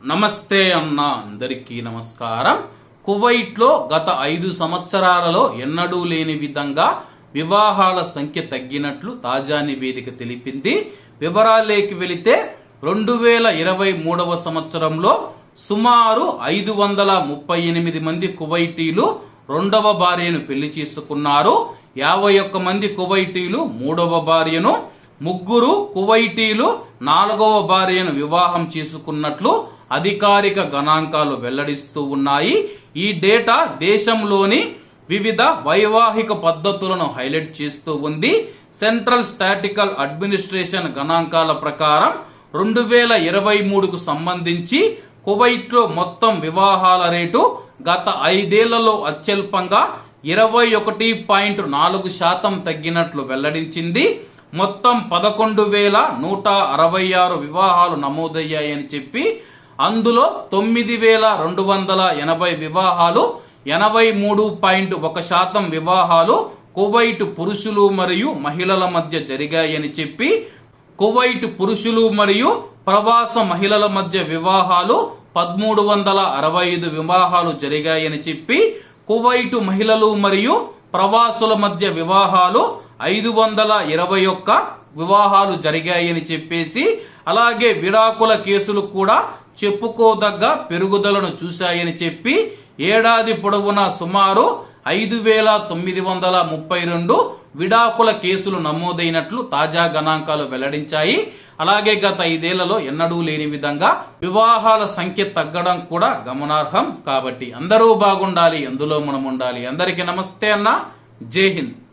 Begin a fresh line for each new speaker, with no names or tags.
నమస్తే అన్న అందరికీ నమస్కారం. కువైట్లో గత ఐదు సంవత్సరాలలో ఎన్నడూ లేని విధంగా వివాహాల సంఖ్య తగ్గినట్లు తాజా నివేదిక తెలిపింది. వివరాలేకి వెళితే రెండు వేల ఇరవై మూడవ సంవత్సరంలో సుమారు ఐదు వందల ముప్పై ఎనిమిది మంది కువైటీలు రెండవ భార్యను పెళ్ళి చేసుకున్నారు. యాభై ఒక్క మంది కువైటీలు మూడవ భార్యను ముగ్గురు కువైటీలు నాలుగవ భార్యను వివాహం చేసుకున్నట్లు అధికారిక గణాంకాలు వెల్లడిస్తూ ఉన్నాయి. ఈ డేటా దేశంలోని వివిధ వైవాహిక పద్ధతులను హైలైట్ చేస్తూ ఉంది. సెంట్రల్ స్టాటికల్ అడ్మినిస్ట్రేషన్ గణాంకాల ప్రకారం రెండు వేల ఇరవై మూడుకు సంబంధించి కువైట్లో మొత్తం వివాహాల రేటు గత ఐదేళ్ళలో అత్యల్పంగా ఇరవై ఒకటి పాయింట్ నాలుగు శాతం తగ్గినట్లు వెల్లడించింది. మొత్తం పదకొండు వేల నూట అరవై ఆరు వివాహాలు నమోదయ్యాయని చెప్పి అందులో తొమ్మిది వేల రెండు వందల ఎనభై వివాహాలు ఎనభై మూడు పాయింట్ ఒక శాతం వివాహాలు కువైట్ పురుషులు మరియు మహిళల మధ్య జరిగాయని చెప్పి కువైట్ పురుషులు మరియు ప్రవాస మహిళల మధ్య వివాహాలు పదమూడు వందల అరవై ఐదు వివాహాలు జరిగాయని చెప్పి కువైట్ మహిళలు మరియు ప్రవాసుల మధ్య వివాహాలు ఐదు వందల ఇరవై ఒక్క వివాహాలు జరిగాయని చెప్పేసి అలాగే విడాకుల కేసులు కూడా చెప్పుకోదగ్గ పెరుగుదలను చూశాయని చెప్పి ఏడాది పొడవునా సుమారు ఐదు వేల తొమ్మిది వందల ముప్పై రెండు విడాకుల కేసులు నమోదైనట్లు తాజా గణాంకాలు వెల్లడించాయి. అలాగే గత ఐదేళ్ళలో ఎన్నడూ లేని విధంగా వివాహాల సంఖ్య తగ్గడం కూడా గమనార్హం. కాబట్టి అందరూ బాగుండాలి అందులో మనం ఉండాలి. అందరికీ నమస్తే అన్న. జై హింద్.